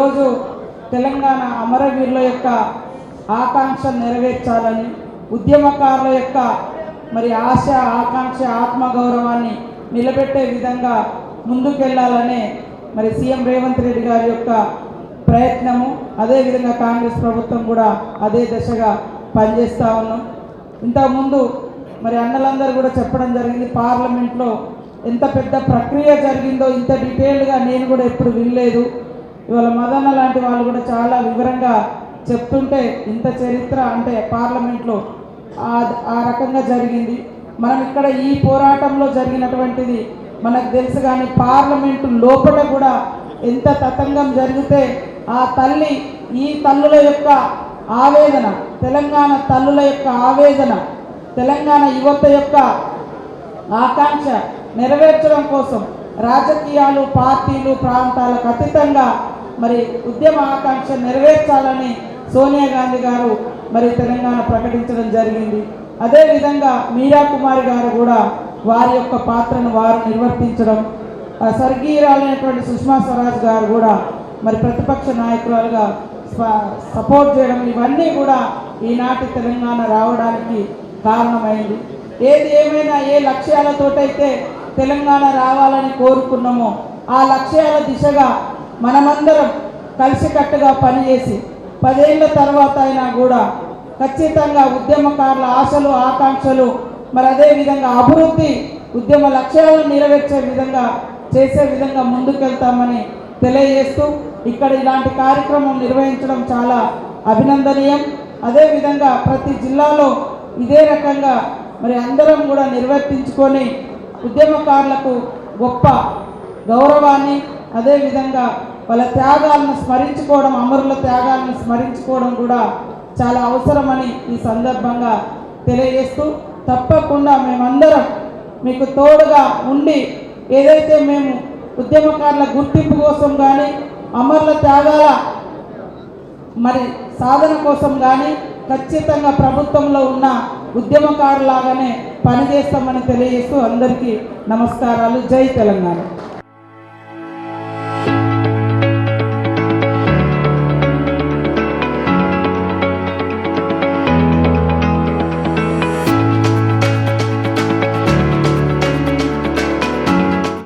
ఈరోజు తెలంగాణ అమరవీరుల యొక్క ఆకాంక్ష నెరవేర్చాలని ఉద్యమకారుల యొక్క మరి ఆశ ఆకాంక్ష ఆత్మగౌరవాన్ని నిలబెట్టే విధంగా ముందుకెళ్ళాలనే మరి సీఎం రేవంత్ రెడ్డి గారి యొక్క ప్రయత్నము. అదేవిధంగా కాంగ్రెస్ ప్రభుత్వం కూడా అదే దశగా పనిచేస్తూ ఉన్నాం. ఇంతకుముందు మరి అన్నలందరూ కూడా చెప్పడం జరిగింది పార్లమెంట్లో ఎంత పెద్ద ప్రక్రియ జరిగిందో ఇంత డీటెయిల్డ్గా నేను కూడా ఎప్పుడు వినలేదు. ఇవాళ మదన్న లాంటి వాళ్ళు కూడా చాలా వివరంగా చెప్తుంటే ఇంత చరిత్ర అంటే పార్లమెంట్లో ఆ రకంగా జరిగింది. మనం ఇక్కడ ఈ పోరాటంలో జరిగినటువంటిది మనకు తెలుసు కానీ పార్లమెంటు లోపల కూడా ఎంత తతంగం జరిగితే ఆ తల్లి ఈ తల్లుల యొక్క ఆవేదన తెలంగాణ తల్లుల యొక్క ఆవేదన తెలంగాణ యువత యొక్క ఆకాంక్ష నెరవేర్చడం కోసం రాజకీయాలు పార్టీలు ప్రాంతాలకు అతీతంగా మరి ఉద్యమ ఆకాంక్ష నెరవేర్చాలని సోనియా గాంధీ గారు మరి తెలంగాణ ప్రకటించడం జరిగింది. అదేవిధంగా మీరా కుమారి గారు కూడా వారి యొక్క పాత్రను వారు నిర్వర్తించడం స్వర్గీయురాలైనటువంటి సుష్మా స్వరాజ్ గారు కూడా మరి ప్రతిపక్ష నాయకురాలుగా సపోర్ట్ చేయడం ఇవన్నీ కూడా ఈనాటి తెలంగాణ రావడానికి కారణమైంది. ఏది ఏమైనా ఏ లక్ష్యాలతోటైతే తెలంగాణ రావాలని కోరుకున్నామో ఆ లక్ష్యాల దిశగా మనమందరం కలిసికట్టుగా పనిచేసి పదేళ్ళ తర్వాత అయినా కూడా ఖచ్చితంగా ఉద్యమకారుల ఆశలు ఆకాంక్షలు మరి అదే విధంగా అభివృద్ధి ఉద్యమ లక్ష్యాలను నెరవేర్చే విధంగా చేసే విధంగా ముందుకెళ్తామని తెలియజేస్తూ ఇక్కడ ఇలాంటి కార్యక్రమం నిర్వహించడం చాలా అభినందనీయం. అదేవిధంగా ప్రతి జిల్లాలో ఇదే రకంగా మరి అందరం కూడా నిర్వర్తించుకొని ఉద్యమకారులకు గొప్ప గౌరవాన్ని అదేవిధంగా వాళ్ళ త్యాగాలను స్మరించుకోవడం అమరుల త్యాగాలను స్మరించుకోవడం కూడా చాలా అవసరమని ఈ సందర్భంగా తెలియజేస్తూ తప్పకుండా మేమందరం మీకు తోడుగా ఉండి ఏదైతే మేము ఉద్యమకారుల గుర్తింపు కోసం కానీ అమరుల త్యాగాల మరి సాధన కోసం కానీ ఖచ్చితంగా ప్రభుత్వంలో ఉన్న ఉద్యమకారులాగానే పనిచేస్తామని తెలియజేస్తూ అందరికీ నమస్కారాలు. జై తెలంగాణ.